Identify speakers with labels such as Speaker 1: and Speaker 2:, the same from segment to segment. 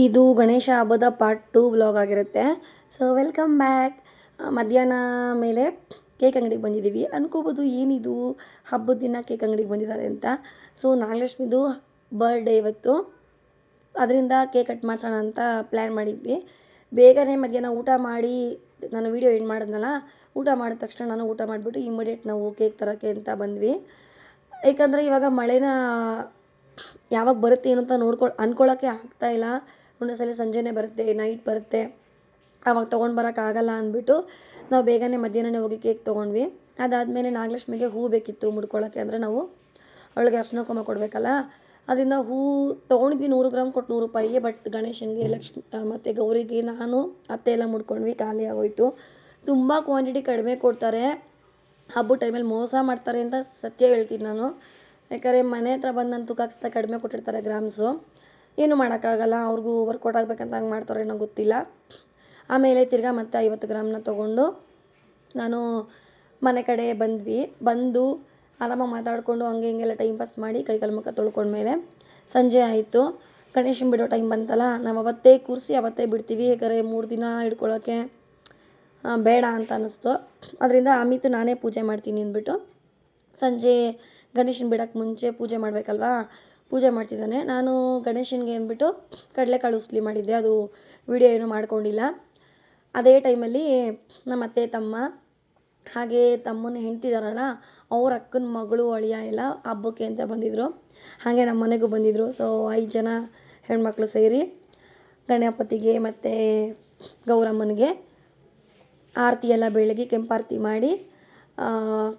Speaker 1: ಇದು ಗಣೇಶ ಹಬ್ಬದ part two vlog ಆಗಿರುತ್ತೆ. ಸೊ ವೆಲ್ಕಮ್ ಬ್ಯಾಕ್ ಮಧ್ಯಾಹ್ನ ಮೇಲೆ ಕೇಕ್ ಅಂಗಡಿಗೆ ಬಂದಿದ್ದೀವಿ. ಅನ್ಕೋಬೋದು ಏನಿದು? ಹಬ್ಬದ ದಿನ ಕೇಕ್ ಅಂಗಡಿಗೆ ಬಂದಿದ್ದಾರೆ ಅಂತ. ಸೊ ನಾಗಲಕ್ಷ್ಮಿದು ಬರ್ಡೇ ಇವತ್ತು. ಅದರಿಂದ ಕೇಕ್ ಕಟ್ ಮಾಡಿಸೋಣ ಅಂತ ಪ್ಲ್ಯಾನ್ ಮಾಡಿದ್ವಿ. ಬೇಗನೆ ಮಧ್ಯಾಹ್ನ ಊಟ ಮಾಡಿ, ನಾನು ವೀಡಿಯೋ ಎಂಡ್ ಮಾಡಿದ್ನಲ್ಲ, ಊಟ ಮಾಡಿದ ತಕ್ಷಣ ನಾನು ಊಟ ಮಾಡಿಬಿಟ್ಟು ಇಮಿಡಿಯೇಟ್ ನಾವು ಕೇಕ್ ತರೋಕ್ಕೆ ಅಂತ ಬಂದ್ವಿ. ಏಕೆಂದರೆ ಇವಾಗ ಮಳೆನ ಯಾವಾಗ ಬರುತ್ತೆ ಏನು ಅಂತ ನೋಡ್ಕೊ ಅಂದ್ಕೊಳ್ಳೋಕ್ಕೆ ಆಗ್ತಾಯಿಲ್ಲ ಒಂದೊಂದು ಸಲ ಸಂಜೆನೇ ಬರುತ್ತೆ ನೈಟ್ ಬರುತ್ತೆ. ಆವಾಗ ತೊಗೊಂಡು ಬರೋಕ್ಕಾಗಲ್ಲ ಅಂದ್ಬಿಟ್ಟು ನಾವು ಬೇಗನೆ ಮಧ್ಯಾಹ್ನನೇ ಹೋಗಿ ಕೇಕ್ ತೊಗೊಂಡ್ವಿ. ಅದಾದಮೇಲೆ ನಾಗಲಕ್ಷ್ಮಿಗೆ ಹೂ ಬೇಕಿತ್ತು ಮುಡ್ಕೊಳ್ಳೋಕ್ಕೆ ಅಂದರೆ ನಾವು ಅವಳಿಗೆ ಅರ್ಶನ ಕುಮ ಕೊಡಬೇಕಲ್ಲ. ಅದರಿಂದ ಹೂ ತೊಗೊಂಡಿದ್ವಿ ನೂರು ಗ್ರಾಮ್ ಕೊಟ್ಟು ನೂರು ರೂಪಾಯಿಗೆ ಬಟ್ ಗಣೇಶನಿಗೆ, ಲಕ್ಷ್ಮಿ ಮತ್ತು ಗೌರಿಗೆ ನಾನು, ಅತ್ತೆ ಎಲ್ಲ ಮುಡ್ಕೊಂಡ್ವಿ, ಖಾಲಿ ಆಗೋಯ್ತು. ತುಂಬ ಕ್ವಾಂಟಿಟಿ ಕಡಿಮೆ ಕೊಡ್ತಾರೆ. ಹಬ್ಬದ ಟೈಮಲ್ಲಿ ಮೋಸ ಮಾಡ್ತಾರೆ ಅಂತ ಸತ್ಯ ಹೇಳ್ತೀನಿ ನಾನು. ಯಾಕಂದರೆ ಮನೆ ಹತ್ರ ಬಂದು ನಾನು ಕಡಿಮೆ ಕೊಟ್ಟಿರ್ತಾರೆ ಗ್ರಾಮ್ಸು ಏನು ಮಾಡೋಕ್ಕಾಗಲ್ಲ, ಅವ್ರಿಗೂ ವರ್ಕೌಟ್ ಆಗಬೇಕಂತ ಹಂಗೆ ಮಾಡ್ತಾರೆ ಏನೋ ಗೊತ್ತಿಲ್ಲ. ಆಮೇಲೆ ತಿರ್ಗಾ ಮತ್ತೆ ಐವತ್ತು ಗ್ರಾಮ್ನ ತೊಗೊಂಡು ನಾನು ಮನೆ ಕಡೆ ಬಂದ್ವಿ. ಬಂದು ಆರಾಮಾಗಿ ಮಾತಾಡಿಕೊಂಡು ಹಂಗೆ ಹಿಂಗೆಲ್ಲ ಟೈಮ್ ಪಾಸ್ ಮಾಡಿ ಕೈಕಾಲು ಮುಖ ತೊಳ್ಕೊಂಡ್ಮೇಲೆ ಸಂಜೆ ಆಯಿತು. ಗಣೇಶನ ಬಿಡೋ ಟೈಮ್ ಬಂತಲ್ಲ, ನಾವು ಅವತ್ತೇ ಕೂರಿಸಿ ಅವತ್ತೇ ಬಿಡ್ತೀವಿ, ಯಾಕಂದರೆ ಮೂರು ದಿನ ಹಿಡ್ಕೊಳ್ಳೋಕ್ಕೆ ಬೇಡ ಅಂತ ಅನ್ನಿಸ್ತು ಅದರಿಂದ ಅಮಿತು ನಾನೇ ಪೂಜೆ ಮಾಡ್ತೀನಿ ಅಂದ್ಬಿಟ್ಟು ಸಂಜೆ ಗಣೇಶನ ಬಿಡೋಕ್ಕೆ ಮುಂಚೆ ಪೂಜೆ ಮಾಡಬೇಕಲ್ವಾ? ಪೂಜೆ ಮಾಡ್ತಿದ್ದಾನೆ. ನಾನು ಗಣೇಶನಿಗೆ ಅಂದ್ಬಿಟ್ಟು ಕಡಲೆಕಾಳು ಉಸ್ಲಿ ಮಾಡಿದ್ದೆ. ಅದು ವಿಡಿಯೋ ಏನೂ ಮಾಡ್ಕೊಂಡಿಲ್ಲ. ಅದೇ ಟೈಮಲ್ಲಿ ನಮ್ಮ ಅತ್ತೆ, ತಮ್ಮ, ಹಾಗೆ ತಮ್ಮನ ಹೆಂಡ್ತಿದಾರಲ್ಲ ಅವ್ರ ಅಕ್ಕನ ಮಗಳು, ಅಳಿಯ ಎಲ್ಲ ಹಬ್ಬಕ್ಕೆ ಅಂತ ಬಂದಿದ್ದರು ಹಾಗೆ ನಮ್ಮ ಮನೆಗೂ ಬಂದಿದ್ದರು ಸೊ ಐದು ಜನ ಹೆಣ್ಮಕ್ಳು ಸೇರಿ ಗಣಪತಿಗೆ ಮತ್ತು ಗೌರಮ್ಮನಿಗೆ ಆರತಿ ಎಲ್ಲ ಬೆಳಗ್ಗೆ ಕೆಂಪಾರತಿ ಮಾಡಿ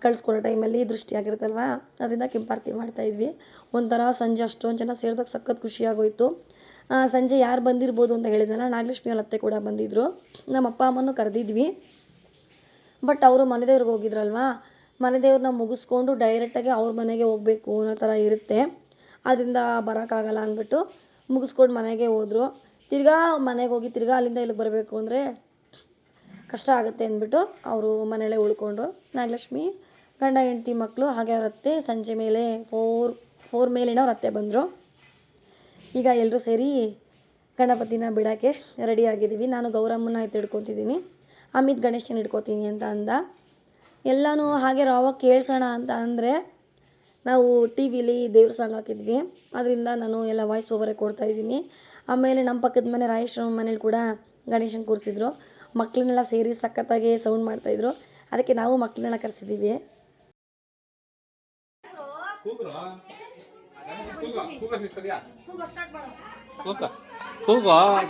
Speaker 1: ಕಳಿಸ್ಕೊಡೋ ಟೈಮಲ್ಲಿ ದೃಷ್ಟಿ ಆಗಿರುತ್ತಲ್ವ ಅದರಿಂದ ಕೆಂಪಾರತಿ ಮಾಡ್ತಾಯಿದ್ವಿ ಒಂಥರ ಸಂಜೆ ಅಷ್ಟೊಂದು ಜನ ಸೇರಿದಾಗ ಸಖತ್ ಖುಷಿಯಾಗೋಯಿತು. ಸಂಜೆ ಯಾರು ಬಂದಿರ್ಬೋದು ಅಂತ ಹೇಳಿದ್ನಲ್ಲ, ನಾಗಲಕ್ಷ್ಮಿ ಅವ್ರ ಅತ್ತೆ ಕೂಡ ಬಂದಿದ್ದರು ನಮ್ಮ ಅಪ್ಪ, ಅಮ್ಮನೂ ಕರೆದಿದ್ವಿ. ಬಟ್ ಅವರು ಮನೆ ದೇವ್ರಿಗೆ ಹೋಗಿದ್ರಲ್ವಾ? ಮನೆ ದೇವ್ರನ್ನ ಮುಗಿಸ್ಕೊಂಡು ಡೈರೆಕ್ಟಾಗಿ ಅವ್ರ ಮನೆಗೆ ಹೋಗಬೇಕು ಅನ್ನೋ ಥರ ಇರುತ್ತೆ. ಅದರಿಂದ ಬರೋಕ್ಕಾಗಲ್ಲ ಅಂದ್ಬಿಟ್ಟು ಮುಗಿಸ್ಕೊಂಡು ಮನೆಗೆ ಹೋದರು. ತಿರ್ಗಾ ಮನೆಗೆ ಹೋಗಿ ತಿರ್ಗಾ ಅಲ್ಲಿಂದ ಇಲ್ಲಿಗೆ ಬರಬೇಕು ಅಂದರೆ ಕಷ್ಟ ಆಗುತ್ತೆ ಅಂದ್ಬಿಟ್ಟು ಅವರು ಮನೆಯಲ್ಲೇ ಉಳ್ಕೊಂಡ್ರು. ನಾಗಲಕ್ಷ್ಮಿ, ಗಂಡ, ಹೆಂಡತಿ ಮಕ್ಕಳು ಹಾಗೆ ಅವ್ರ ಅತ್ತೆ ಸಂಜೆ ಮೇಲೆ ಫೋರ್ ಫೋರ್ ಮೇಲಿನ ಅವ್ರ ಅತ್ತೆ ಬಂದರು. ಈಗ ಎಲ್ಲರೂ ಸೇರಿ ಗಣಪತಿನ ಬಿಡೋಕ್ಕೆ ರೆಡಿ ಆಗಿದ್ದೀವಿ. ನಾನು ಗೌರಮ್ಮನ ಎತ್ತಿ ಹಿಡ್ಕೊತಿದ್ದೀನಿ ಅಮಿತ್ ಗಣೇಶನ ಹಿಡ್ಕೊತೀನಿ ಅಂತ ಅಂದ. ಎಲ್ಲನೂ ಹಾಗೆ ರಾವ ಕೇಳಿಸೋಣ ಅಂತ ಅಂದರೆ ನಾವು ಟಿ ವಿಲಿ ದೇವ್ರ ಸಾಂಗ್ ಹಾಕಿದ್ವಿ. ಅದರಿಂದ ನಾನು ಎಲ್ಲ ವಾಯ್ಸ್ ಓವರೇ ಕೊಡ್ತಾ ಇದ್ದೀನಿ. ಆಮೇಲೆ ನಮ್ಮ ಪಕ್ಕದ ಮನೆ ರಾಯೇಶ್ವರ ಮನೇಲಿ ಕೂಡ ಗಣೇಶನ ಕೂರಿಸಿದ್ರು. ಮಕ್ಕಳನ್ನೆಲ್ಲ ಸೇರಿ ಸಖತ್ತಾಗಿ ಸೌಂಡ್ ಮಾಡ್ತಾಯಿದ್ರು ಅದಕ್ಕೆ ನಾವು ಮಕ್ಕಳನ್ನೆಲ್ಲ ಕರೆಸಿದ್ದೀವಿ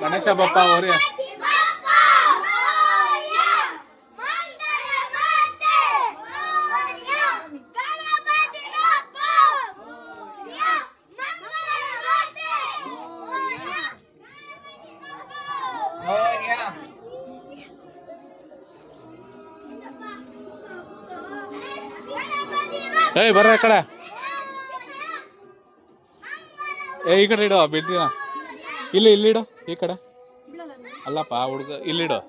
Speaker 2: ಗಣೇಶ ಬಪ್ಪ ಅವ್ರಿ ಏಯ್ ಬರ್ರ ಈ ಕಡೆ. ಏ ಈ ಕಡೆ ಇಡು ಬಿಡ್ತೀನ ಇಲ್ಲಿ ಇಲ್ಲಿಡು ಈ ಕಡೆ. ಅಲ್ಲಪ್ಪ ಹುಡುಗ ಇಲ್ಲಿಡು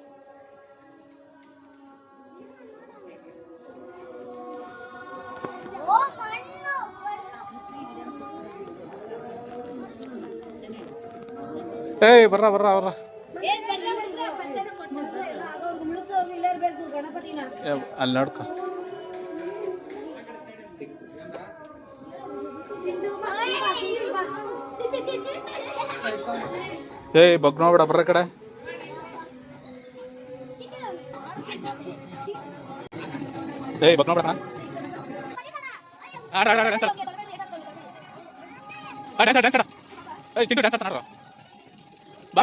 Speaker 2: ಏಯ್ ಬರ್ರ ಬರ್ರ ಅವ್ರ ಅಲ್ಲಿ ನೋಡ್ಕ. ಏಯ್ ಬಗ್ ನೋಡ್ಬೇಡ ಬರ್ರ ಈ ಕಡೆ. ಏಯ್ ಬಗ್ ನೋಡ್ಬೇಡ ಆಡ ಆಡ ಆಡ ಡ್ಯಾನ್ಸ್ ಆಡ. ಡ್ಯಾನ್ಸ್ ಡ್ಯಾನ್ಸ್ ಏಯ್, ಚಿಂಟು ಡ್ಯಾನ್ಸ್ ಆಡ್ತಾರ ಬಾ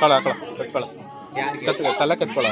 Speaker 2: ಕಳ ಕಳ ಕಟ್ಕೊಳ ಕತ್ ತಲೆ ಕಟ್ಕೊಳ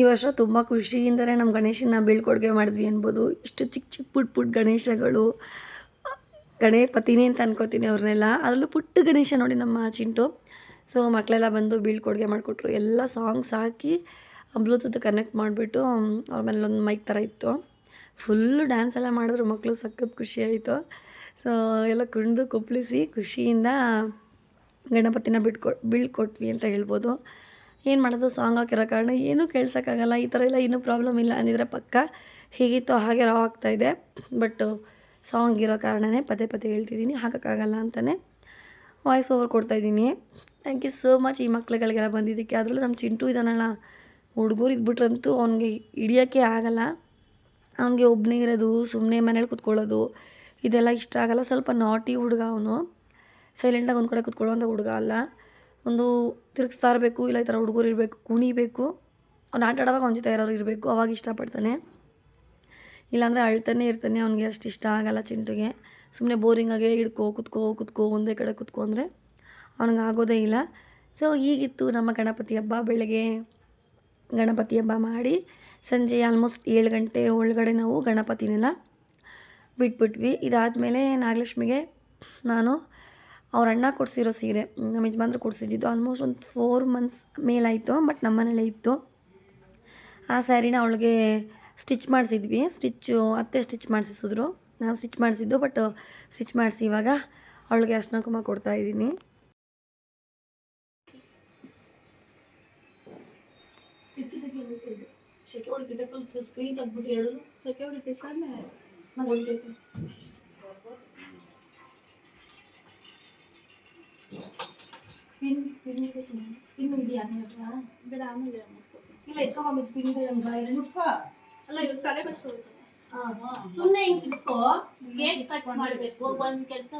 Speaker 1: ಈ ವರ್ಷ ತುಂಬ ಖುಷಿಯಿಂದಲೇ ನಮ್ಮ ಗಣೇಶನ ಬೀಳ್ಕೊಡುಗೆ ಮಾಡಿದ್ವಿ ಅನ್ಬೋದು. ಇಷ್ಟು ಚಿಕ್ಕ ಚಿಕ್ಕ ಪುಟ್ ಪುಟ್ಟ ಗಣೇಶಗಳು. ಗಣಪತಿನೇ ಅಂತ ಅನ್ಕೋತೀನಿ ಅವ್ರನ್ನೆಲ್ಲ. ಅದರಲ್ಲೂ ಪುಟ್ಟ ಗಣೇಶ ನೋಡಿ ನಮ್ಮ ಚಿಂಟು. ಸೊ ಮಕ್ಕಳೆಲ್ಲ ಬಂದು ಬೀಳ್ಕೊಡುಗೆ ಮಾಡಿಕೊಟ್ರು. ಎಲ್ಲ ಸಾಂಗ್ಸ್ ಹಾಕಿ ಬ್ಲೂಟೂತ್ ಕನೆಕ್ಟ್ ಮಾಡಿಬಿಟ್ಟು ಅವ್ರ ಮೇಲೆ ಒಂದು ಮೈಕ್ ಥರ ಇತ್ತು. ಫುಲ್ಲು ಡ್ಯಾನ್ಸ್ ಎಲ್ಲ ಮಾಡಿದ್ರು ಮಕ್ಕಳು ಸಖತ್ ಖುಷಿ ಆಯಿತು. ಸೊ ಎಲ್ಲ ಕುಣಿದು ಕುಪ್ಪಳಿಸಿ ಖುಷಿಯಿಂದ ಗಣಪತಿನ ಬಿಟ್ಕೊ, ಬೀಳ್ಕೊಟ್ವಿ ಅಂತ ಹೇಳ್ಬೋದು. ಏನು ಮಾಡೋದು? ಸಾಂಗ್ ಹಾಕಿರೋ ಕಾರಣ ಏನೂ ಕೇಳ್ಸೋಕ್ಕಾಗಲ್ಲ. ಈ ಥರ ಎಲ್ಲ ಏನೂ ಪ್ರಾಬ್ಲಮ್ ಇಲ್ಲ ಅಂದಿದ್ರೆ ಪಕ್ಕ ಹೀಗಿತ್ತು ಹಾಗೆ ರಾವ್ ಆಗ್ತಾಯಿದೆ ಬಟ್ ಸಾಂಗ್ ಇರೋ ಕಾರಣನೇ ಪದೇ ಪದೇ ಹೇಳ್ತಿದ್ದೀನಿ. ಹಾಕೋಕ್ಕಾಗಲ್ಲ ಅಂತಲೇ ವಾಯ್ಸ್ ಓವರ್ ಕೊಡ್ತಾಯಿದ್ದೀನಿ ಥ್ಯಾಂಕ್ ಯು ಸೋ ಮಚ್ ಈ ಮಕ್ಳುಗಳಿಗೆಲ್ಲ ಬಂದಿದ್ದಕ್ಕೆ. ಅದರಲ್ಲೂ ನಮ್ಮ ಚಿಂಟು ಇದ್ದಾನಲ್ಲ ಹುಡುಗರು ಇದ್ಬಿಟ್ರಂತೂ ಅವ್ನಿಗೆ ಹಿಡಿಯೋಕ್ಕೆ ಆಗಲ್ಲ. ಅವನಿಗೆ ಒಬ್ಬನೇ ಇರೋದು ಸುಮ್ಮನೆ ಮನೇಲಿ ಕುತ್ಕೊಳ್ಳೋದು, ಇದೆಲ್ಲ ಇಷ್ಟ ಆಗಲ್ಲ. ಸ್ವಲ್ಪ ನಾಟಿ ಹುಡುಗ ಅವನು. ಸೈಲೆಂಟಾಗಿ ಒಂದು ಕಡೆ ಕೂತ್ಕೊಳ್ಳೋಂಥ ಹುಡುಗ ಅಲ್ಲ. ಒಂದು ತಿರುಗಿಸ್ತಾ ಇರಬೇಕು, ಇಲ್ಲ ಈ ಥರ ಹುಡುಗರು ಇರಬೇಕು, ಕುಣಿಬೇಕು. ಅವ್ನು ಆಟ ಆಡೋವಾಗ ಅವನ ಜೊತೆ ಯಾರಾದ್ರು ಇರಬೇಕು, ಅವಾಗ ಇಷ್ಟಪಡ್ತಾನೆ. ಇಲ್ಲಾಂದರೆ ಅಳ್ತಾನೆ ಇರ್ತಾನೆ ಅವ್ನಿಗೆ ಅಷ್ಟು ಇಷ್ಟ ಆಗಲ್ಲ ಚಿಂಟುಗೆ. ಸುಮ್ಮನೆ ಬೋರಿಂಗಾಗೆ ಹಿಡ್ಕೋ, ಕುತ್ಕೋ ಕುತ್ಕೋ, ಒಂದೇ ಕಡೆ ಕುತ್ಕೋ ಅಂದರೆ ಅವ್ನಿಗೆ ಆಗೋದೇ ಇಲ್ಲ. ಸೊ ಹೀಗಿತ್ತು ನಮ್ಮ ಗಣಪತಿ ಹಬ್ಬ. ಬೆಳಗ್ಗೆ ಗಣಪತಿ ಹಬ್ಬ ಮಾಡಿ ಸಂಜೆ ಆಲ್ಮೋಸ್ಟ್ ಏಳು ಗಂಟೆ ಒಳಗಡೆ ನಾವು ಗಣಪತಿನೆಲ್ಲ ಬಿಟ್ಬಿಟ್ವಿ. ಇದಾದಮೇಲೆ ನಾಗಲಕ್ಷ್ಮಿಗೆ ನಾನು ಅವ್ರ ಅಣ್ಣ ಕೊಡಿಸಿರೋ ಸೀರೆ ನಮ್ಮ ಯಜಮಾನ್ರು ಕೊಡಿಸಿದ್ದು ಆಲ್ಮೋಸ್ಟ್ ಒಂದು ಫೋರ್ ಮಂತ್ಸ್ ಮೇಲಾಯಿತು ಬಟ್ ನಮ್ಮ ಮನೇಲೇ ಇತ್ತು. ಆ ಸ್ಯಾರಿನ ಅವಳಿಗೆ ಸ್ಟಿಚ್ ಮಾಡಿಸಿದ್ವಿ. ಸ್ಟಿಚ್ಚು ಅತ್ತೆ ಸ್ಟಿಚ್ ಮಾಡಿಸಿದ್ರು ನಾನು ಸ್ಟಿಚ್ ಮಾಡಿಸಿದ್ದು ಬಟ್ ಸ್ಟಿಚ್ ಮಾಡಿಸಿ ಇವಾಗ ಅವಳಿಗೆ ಅರ್ಶಿನ ಕುಮ ಕೊಡ್ತಾ ಇದ್ದೀನಿ. ಸೆಕೆ ಫುಲ್ ಸ್ಕ್ರೀನ್ ತೆಗ್ದ್ಬಿಟ್ಟು ಹೇಳೋದು ಸೆಕೆ ಹೊಡಿತೈತೆ. ಪಿನ್ ಪಿನ್ ಪಿನ್ ಇದೆಯಾ ಹತ್ರ
Speaker 3: ಬೇಡ ಆಮೇಲೆ
Speaker 1: ಇಲ್ಲ ಎತ್ಕೊಂಡ್ಬಿಟ್ಟು ಪಿನ್ ಬಾಯಲ್ಲಿ ಮುಟ್ಕೋ
Speaker 3: ಅಲ್ಲ ಇವಾಗ ತಲೆ ಬಸ್ಕೊಳ್ತಾರೆ
Speaker 1: ಸುಮ್ಮನೆ ಹಿಂಗ್ ಸಿಕ್ಸ್ಕೋ
Speaker 3: ಕೇಕ್ ಕಟ್ ಮಾಡ್ಬೇಕು ಒಂದ್ ಕೆಲ್ಸ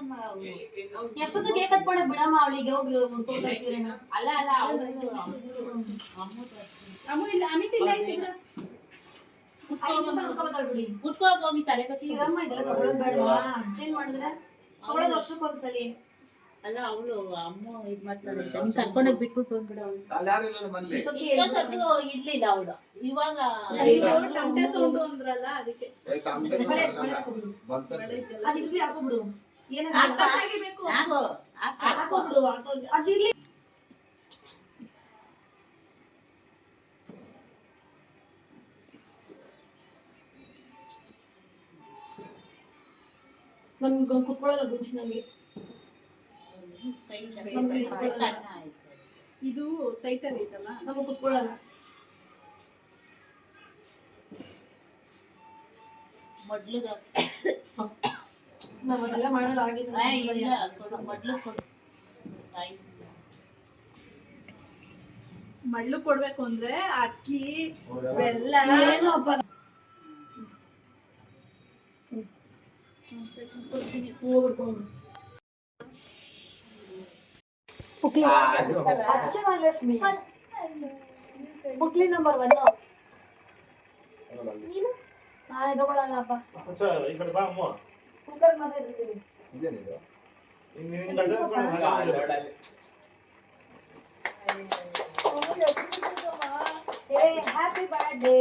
Speaker 1: ಎಷ್ಟೊತ್ತು ಕೇಕ್ ಕಟ್ ಮಾಡಕ್ ಬಿಡಮ್ಮ ಅವಳಿಗೆ ಹೋಗಿ ಸೀರೆನ
Speaker 3: ಅಲ್ಲ ಅಲ್ಲ ಅಮ್ಮ ಇಲ್ಲ ಅಮಿತ್ ಇಲ್ಲ ಆಯ್ತು ಬಿಡು
Speaker 1: ಐದು ನಿಮಿಷ ಉಳ್ಕೊಬೋದಲ್ಲ ಬಿಡಿ
Speaker 3: ಮುಟ್ಕೋ ಹೋಗಿ ತಲೆ ಬಚ್ಚಿ
Speaker 1: ಇದೆಲ್ಲ ತಗೊಳ್ಳೋದು ಬೇಡವಾ ಅರ್ಜೆಂಟ್ ಮಾಡಿದ್ರೆ ತಗೊಳ್ಳೋದು ವರ್ಷಕ್ಕೊಂದ್ಸಲಿ
Speaker 3: ಅಲ್ಲ ಅವಳು ಅಮ್ಮ ಇದ್ ಮಾಡ್ತಾಳೆ. ಅಂತ ನೀನ್ ಕರ್ಕೊಂಡೋಗಿ ಬಿಟ್ಬಿಟ್ಟು ಬಂದ್ಬಿಡ ಅವ್ಳು. ಇಷ್ಟೊತ್ತದ್ದು ಇರ್ಲಿಲ್ಲ ಅವಳು. ಇವಾಗ
Speaker 4: ತಮಟೆ ಸೌಂಡ್ ಅಂದ್ರಲ್ಲ ಅದಕ್ಕೆ.
Speaker 1: ಬಳೆ ಬಳೆ ಹಾಕ್ಕೊಬಿಡು ಅದು ಇರ್ಲಿ ಹಾಕ್ಕೊಬಿಡು ಏನಾಗಲ್ಲ
Speaker 4: ತೆಗಿಬೇಕು
Speaker 1: ಹಾಕ್ಕೊಬಿಡು ಹಾಕ್ಕೊಬಿಡು. ಅದಿರ್ಲಿ. ನಮ್ಗೆ ಕುತ್ಕೊಳ್ಳಲ್ಲ ಗುಂಚಿ ನಂಗೆ.
Speaker 3: ಸಣ್ಣ ಆಯ್ತು.
Speaker 4: ಇದು ಟೈಟ್
Speaker 1: ಐತಲ್ಲ ಕುತ್ಕೊಳ್ಳಲ್ಲ ನಾವ್ ಅದೆಲ್ಲ ಮಾಡಲ್ಲ
Speaker 3: ಮೊದ್ಲು ಕೊಡು. ತಾಯಿ
Speaker 4: ಮಳ್ಳು ಕೊಡ್ಬೇಕು ಅಂದ್ರೆ ಅಕ್ಕಿ ಬೆಲ್ಲ.
Speaker 1: ಏನು ಅಪ್ಪ ಹೋಗ್ಬಿಡ್ಕೊಂಡು ಪುಕ್ಲಿ ಅಚ್ಚನಾಗಲಕ್ಷ್ಮಿ ಪುಕ್ಲಿ ನಂಬರ್ ಒನ್ ನಾನು ತಗೊಳ್ಳಲ್ಲಪ್ಪ ಕುಕ್ಕರ್ ಮಾತಾಡ್ತಿದ್ದೀನಿ ಏ ಹ್ಯಾಪಿ ಬರ್ಡೇ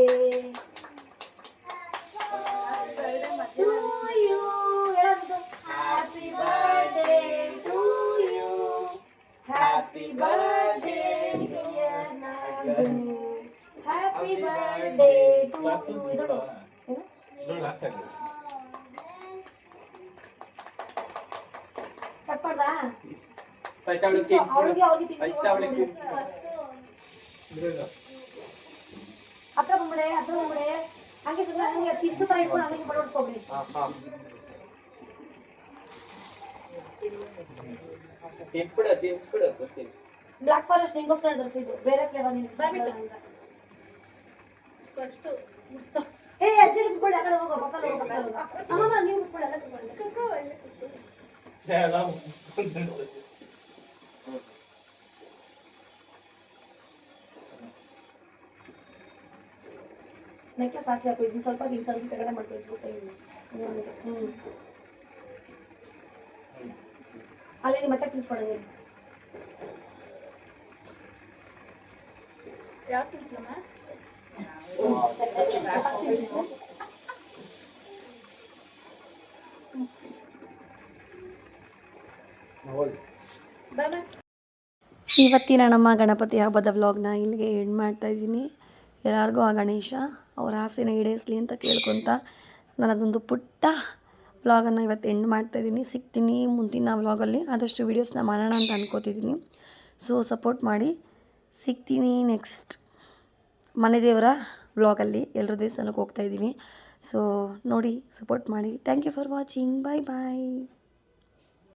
Speaker 1: ಹತ್ರ ಬಂದ್ಬಿಡೆ ಹತ್ರ ಬಂದ್ಬಿಡೆ. ಹಂಗೆ ಸುಮ್ಮನೆ ಹಂಗೆ ತಿದ್ದು ತರ ಇಟ್ಕೊಂಡು ಹಂಗೆ ಬಡೋಡ್ಸ್ಕೊಬಿಡಿ
Speaker 5: ತಿನ್ಸ್ಬಿಡು ತಿನ್ಸ್ಬಿಡು ಗೊತ್ತಿಲ್ಲ
Speaker 1: ಬ್ಲಾಕ್ ಫಾರೆಸ್ಟ್ ನಿಂಗೋಸ್ಕರ ತರಿಸಿದ್ದು ಬೇರೆ ಫ್ಲೇವರ್ ನಿಂಗೆ.
Speaker 4: ಫಸ್ಟ್ ಮುಸ್ತಾ.
Speaker 1: ಏ ಅಜ್ಜಿ ಕುತ್ಕೊಳ್ಳಿ ಆ ಕಡೆ ಹೋಗೋ ಪಕ್ಕದಲ್ಲಿ ಹೋಗೋ ಪಕ್ಕದಲ್ಲಿ ಹೋಗೋ. ಅಮ್ಮ ನೀವು ಕುತ್ಕೊಳ್ಳಿ ಎಲ್ಲ ಕುತ್ಕೊಳ್ಳಿ ನೆಕ್ಲೆಸ್ ಹಾಕಿ ಹಾಕು ಇದು ಸ್ವಲ್ಪ ಹಿಂಗೆ ಸ್ವಲ್ಪ ಕೆಳಗಡೆ ಮಾಡ್ಕೊಂಡು ಹ್ಞೂ ಅಲ್ಲಿ ನೀವು ಮತ್ತೆ ತಿನ್ಸ್ಕೊಡಂಗೆ
Speaker 4: ಯಾವ ತಿನ್ಸಮ್ಮ ಬಾಯ್
Speaker 1: ಇವತ್ತಿನ ನಮ್ಮ ಗಣಪತಿ ಹಬ್ಬದ ವ್ಲಾಗ್ನ ಇಲ್ಲಿಗೆ ಎಂಡ್ ಮಾಡ್ತಾ ಇದ್ದೀನಿ. ಎಲ್ಲರಿಗೂ ಆ ಗಣೇಶ ಅವರ ಆಸೆನ ಈಡೇರಿಸಲಿ ಅಂತ ಕೇಳ್ಕೊತ ನಾನು ಅದೊಂದು ಪುಟ್ಟ ವ್ಲಾಗನ್ನು ಇವತ್ತು ಎಂಡ್ ಮಾಡ್ತಾ ಇದ್ದೀನಿ. ಸಿಗ್ತೀನಿ ಮುಂದಿನ ವ್ಲಾಗಲ್ಲಿ ಆದಷ್ಟು ವೀಡಿಯೋಸ್ನ ಮಾಡೋಣ ಅಂತ ಅನ್ಕೋತಿದ್ದೀನಿ. ಸೊ ಸಪೋರ್ಟ್ ಮಾಡಿ. ಸಿಗ್ತೀನಿ ನೆಕ್ಸ್ಟ್ ಮನೆ ದೇವರ ವ್ಲಾಗಲ್ಲಿ ಎಲ್ಲರೂ ದೇವಸ್ಥಾನಕ್ಕೆ ಹೋಗ್ತಾ ಸೊ ನೋಡಿ ಸಪೋರ್ಟ್ ಮಾಡಿ. Thank you for watching bye bye